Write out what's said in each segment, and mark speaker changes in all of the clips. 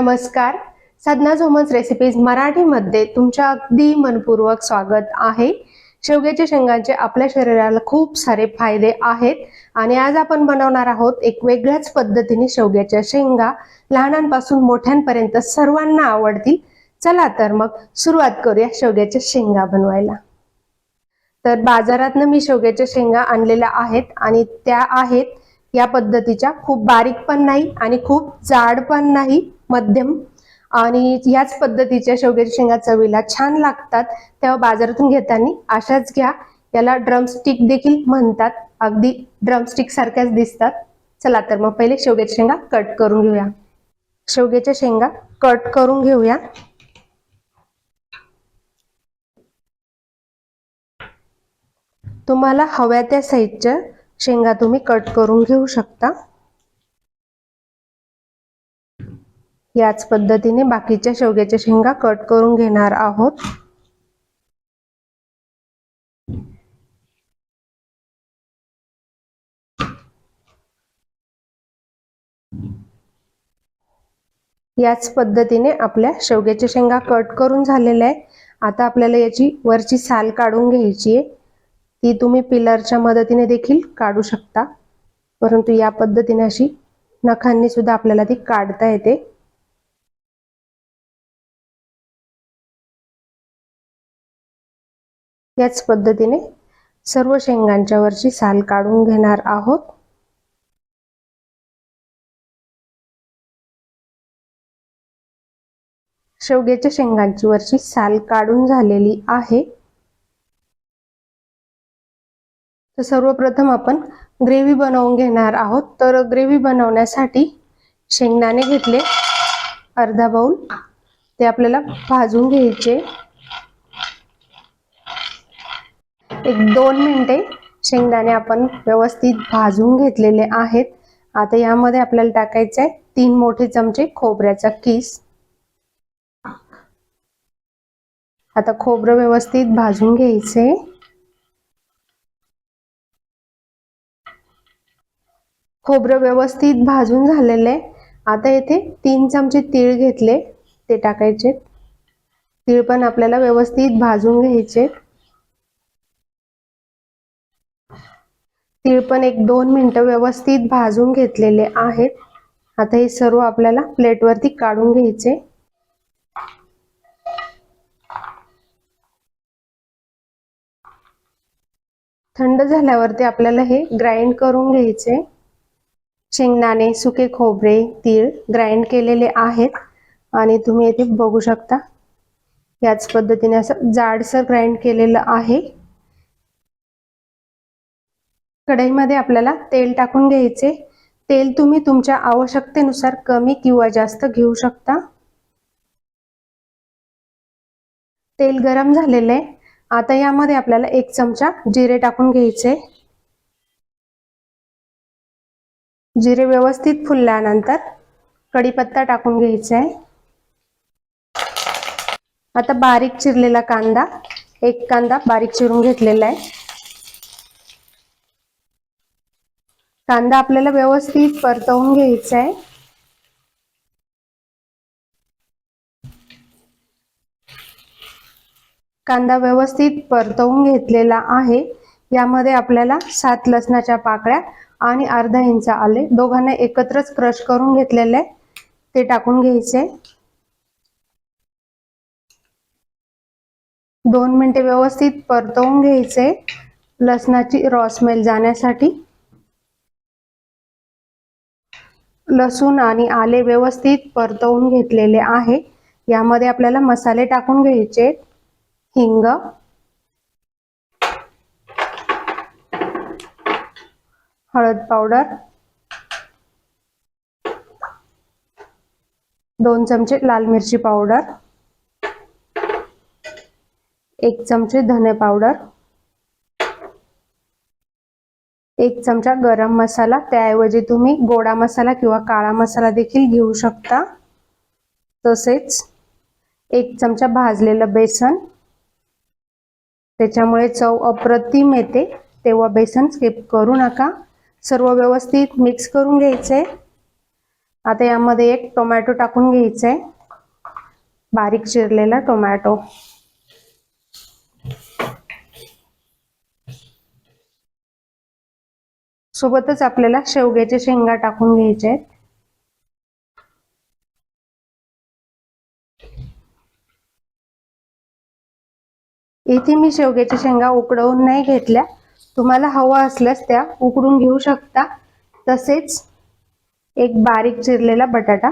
Speaker 1: नमस्कार. साधना झोमन्स रेसिपीज मराठीमध्ये तुमच्या अगदी मनपूर्वक स्वागत आहे. शेवग्याच्या शेंगांचे आपल्या शरीराला खूप सारे फायदे आहेत. आणि आज आपण बनवणार आहोत एक वेगळ्याच पद्धतीने शेवग्याच्या शेंगा. लहानांपासून मोठ्यांपर्यंत सर्वांना आवडतील. चला तर मग सुरुवात करूया शेवग्याच्या शेंगा बनवायला. तर बाजारातनं मी शेवग्याच्या शेंगा आणलेल्या आहेत आणि त्या आहेत. या पद्धतीच्या खूप बारीक पण नाही आणि खूप जाड पण नाही. मध्यम आणि याच पद्धतीच्या शेवग्याच्या शेंगा चवीला छान लागतात. तेव्हा बाजारातून घेताना अशाच घ्या. याला ड्रमस्टिक देखील म्हणतात. अगदी ड्रमस्टिक सारख्याच दिसतात. चला तर मग पहिले शेवग्याच्या शेंगा कट करून घेऊया. शेवग्याच्या शेंगा कट करून घेऊया. तुम्हाला हव्या त्या साईजच्या शेंगा तुम्ही कट करून घेऊ शकता. याच पद्धतीने बाकीच्या शेवग्याच्या शेंगा कट करून घेणार आहोत. याच पद्धतीने आपल्या शेवग्याच्या शेंगा कट करून झालेल्या आहे आता आपल्याला याची वरची साल काढून घ्यायची आहे. ती तुम्ही पिलरच्या मदतीने देखील काढू शकता. परंतु या पद्धतीने अशी नखांनी सुद्धा आपल्याला ती काढता येते. याच पद्धतीने सर्व शेंगांच्या वरची साल काढून घेणार आहोत. शेवग्याच्या शेंगांची वरची साल काढून झालेली आहे. तर सर्वप्रथम आपण ग्रेव्ही बनवून घेणार आहोत. तर ग्रेव्ही बनवण्यासाठी शेंगदाणे घेतले अर्धा बाऊल ते आपल्याला भाजून घ्यायचे. एक दोन मिनिटे शेंगदाणे आपण व्यवस्थित भाजून घेतलेले आहेत. आता यामध्ये आपल्याला टाकायचं आहे तीन मोठे चमचे खोबऱ्याचा किस. आता खोबरं व्यवस्थित भाजून घ्यायचे. खोबरं व्यवस्थित भाजून झालेलं. आहे आता येथे तीन चमचे तीळ घेतले. ते टाकायचे. तीळ पण आपल्याला व्यवस्थित भाजून घ्यायचे. तीळ पण एक दोन मिनटं व्यवस्थित भाजून घेतलेले आहेत. आता हे सर्व आपल्याला प्लेटवरती काढून घ्यायचे. थंड झाल्यावरती आपल्याला हे ग्राइंड करून घ्यायचे. शेंगदाणे सुके खोबरे तीळ ग्राइंड केलेले आहेत. आणि तुम्ही इथे बघू शकता याच पद्धतीने असं जाडसर ग्राइंड केलेलं आहे. कढईमध्ये आपल्याला तेल टाकून घ्यायचे. तेल तुम्ही तुमच्या आवश्यकतेनुसार कमी किंवा जास्त घेऊ शकता. तेल गरम झालेलं आहे. आता यामध्ये आपल्याला एक चमचा जिरे टाकून घ्यायचे. जिरे व्यवस्थित फुलल्यानंतर कढीपत्ता टाकून घ्यायचा आहे. आता बारीक चिरलेला कांदा एक कांदा बारीक चिरून घेतलेला आहे. कांदा आपल्याला व्यवस्थित परतवून घ्यायचा आहे. कांदा व्यवस्थित परतवून घेतलेला आहे. यामध्ये आपल्याला सात लसणाच्या पाकळ्या आणि अर्धा इंच आले. दोघांना एकत्रच क्रश करून घेतलेले ते टाकून घ्यायचे दोन मिनिटे व्यवस्थित परतवून घ्यायचे लसणाची रॉ स्मेल जाण्यासाठी लसूण आणि आले व्यवस्थित परतवून घेतलेले आहे. यामध्ये आपल्याला मसाले टाकून घ्यायचे हिंग. हळद पावडर. दोन चमचे लाल मिरची पावडर. एक चमचे धने पावडर. एक चमचा गरम मसाला त्याऐवजी तुम्ही गोडा मसाला किंवा काळा मसाला देखील घेऊ शकता. तसेच एक चमचा भाजलेलं बेसन. त्याच्यामुळे चव अप्रतिम येते. तेव्हा बेसन स्किप करू नका. सर्व व्यवस्थित मिक्स करून घ्यायचे. आता यामध्ये एक टोमॅटो टाकून घ्यायचे. बारीक चिरलेला टोमॅटो सोबतच आपल्याला शेवग्याच्या शेंगा टाकून घ्यायच्या आहेत. इथे मी शेवग्याच्या शेंगा उकडवून नाही घेतल्या. तुम्हाला हवा असल्यास त्या उकडून घेऊ शकता. तसेच एक बारीक चिरलेला बटाटा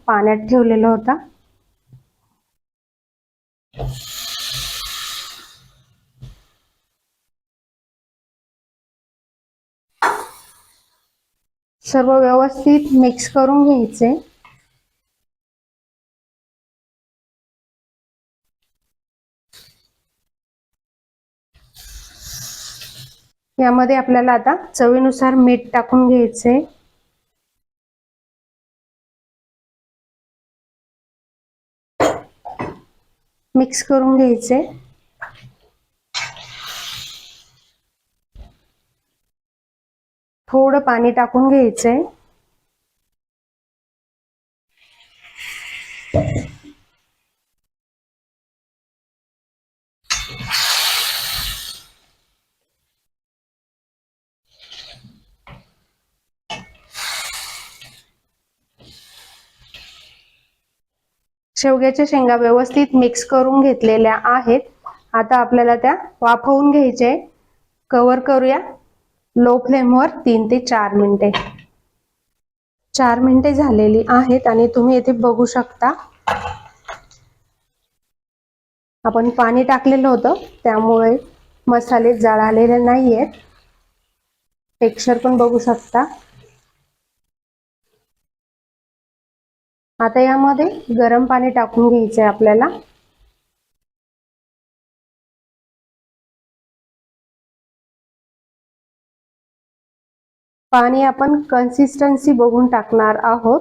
Speaker 1: पाण्यात ठेवलेला होता. सर्व व्यवस्थित मिक्स करून घ्यायचे. यामध्ये आपल्याला आता चवीनुसार मीठ टाकून घ्यायचे. मिक्स करून घ्यायचे. थोडं पाणी टाकून घ्यायचंय. शेवग्याच्या शेंगा व्यवस्थित मिक्स करून घेतलेल्या आहेत. आता आपल्याला त्या वाफवून घ्यायचे कव्हर करूया. लो फ्लेमवर तीन ते चार मिनिटे. चार मिनिटे झालेली आहेत आणि तुम्ही येथे बघू शकता. आपण पाणी टाकलेलं होतं त्यामुळे मसाले जळालेले नाही आहेत टेक्स्चर पण बघू शकता. आता यामध्ये गरम पाणी टाकून घ्यायचंय आपल्याला. पाणी आपण कन्सिस्टन्सी बघून टाकणार आहोत.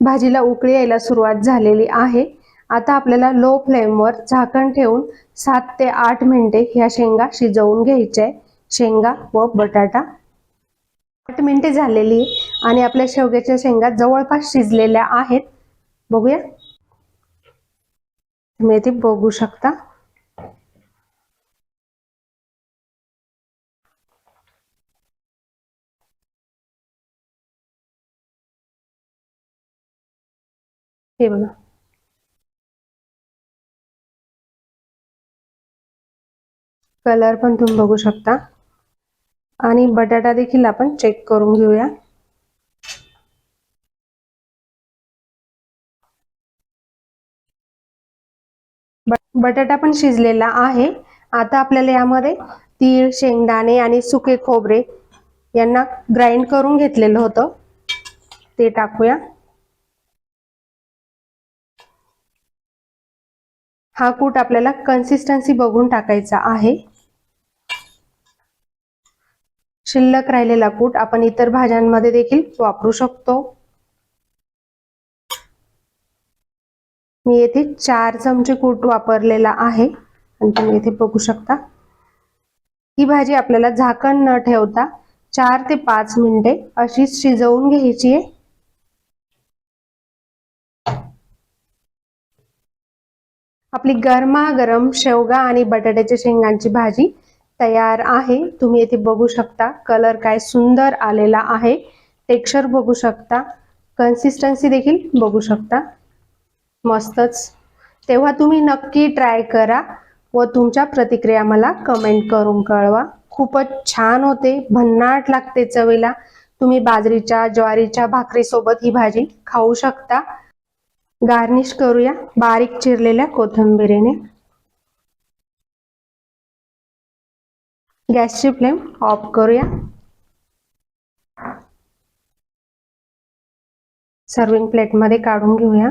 Speaker 1: भाजीला उकळी यायला सुरुवात झालेली आहे. आता आपल्याला लो फ्लेमवर झाकण ठेवून सात ते आठ मिनिटे ह्या शेंगा शिजवून घ्यायच्या शेंगा व बटाटा. आठ मिनिटे झालेली आणि आपल्या शेवग्याच्या शेंगा जवळपास शिजलेल्या आहेत. बघूया. तुम्ही ते बघू शकता. हे बघा कलर पण तुम्ही बघू शकता. आणि बटाटा देखील आपण चेक करून घेऊया. बटाटा पण शिजलेला आहे. आता आपल्याला यामध्ये तीळ शेंगदाणे आणि सुके खोबरे यांना ग्राइंड करून घेतलेलं होतं. ते टाकूया. हा कूट आपल्याला कन्सिस्टन्सी बघून टाकायचा आहे. शिल्लक राहिलेला कूट आपण इतर भाज्यांमध्ये देखील वापरू शकतो. मी येथे चार चमचे कूट वापरलेला आहे. आणि तुम्ही येथे बघू शकता. ही भाजी आपल्याला झाकण न ठेवता चार ते पाच मिनिटे अशीच शिजवून घ्यायची आहे. आपली गरमागरम शेवगा आणि बटाट्याच्या शेंगांची भाजी तयार आहे. तुम्ही येथे बघू शकता कलर काय सुंदर आलेला आहे. टेक्स्चर बघू शकता. कन्सिस्टन्सी देखील बघू शकता. मस्तच. तेव्हा तुम्ही नक्की ट्राय करा व तुमच्या प्रतिक्रिया मला कमेंट करून कळवा. खूपच छान होते. भन्नाट लागते चवीला. तुम्ही बाजरीच्या ज्वारीच्या भाकरीसोबत ही भाजी खाऊ शकता. गार्निश करूया बारीक चिरलेल्या कोथिंबिरीने. गॅसची फ्लेम ऑफ करूया. सर्विंग प्लेटमध्ये काढून घेऊया.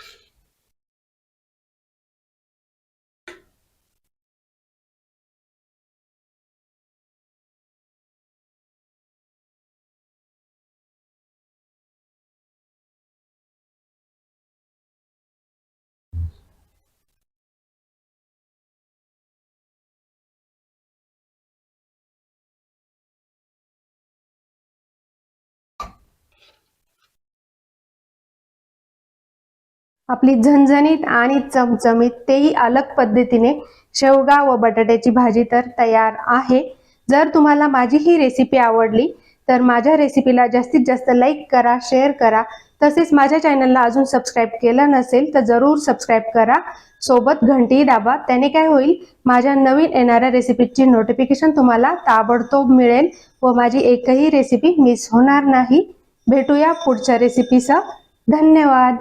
Speaker 1: आपली झणझणीत आणि चमचमीत तेही अलग पद्धतीने शेवगा व बटाट्याची भाजी तर तयार आहे. जर तुम्हाला माझी ही रेसिपी आवडली तर माझ्या रेसिपीला जास्तीत जास्त लाईक करा शेअर करा. तसेच माझ्या चॅनलला अजून सबस्क्राईब केलं नसेल तर जरूर सबस्क्राईब करा. सोबत घंटी दाबा त्याने काय होईल माझ्या नवीन येणाऱ्या रेसिपीची नोटिफिकेशन तुम्हाला ताबडतोब मिळेल व माझी एकही रेसिपी मिस होणार नाही. भेटूया पुढच्या रेसिपीसह धन्यवाद!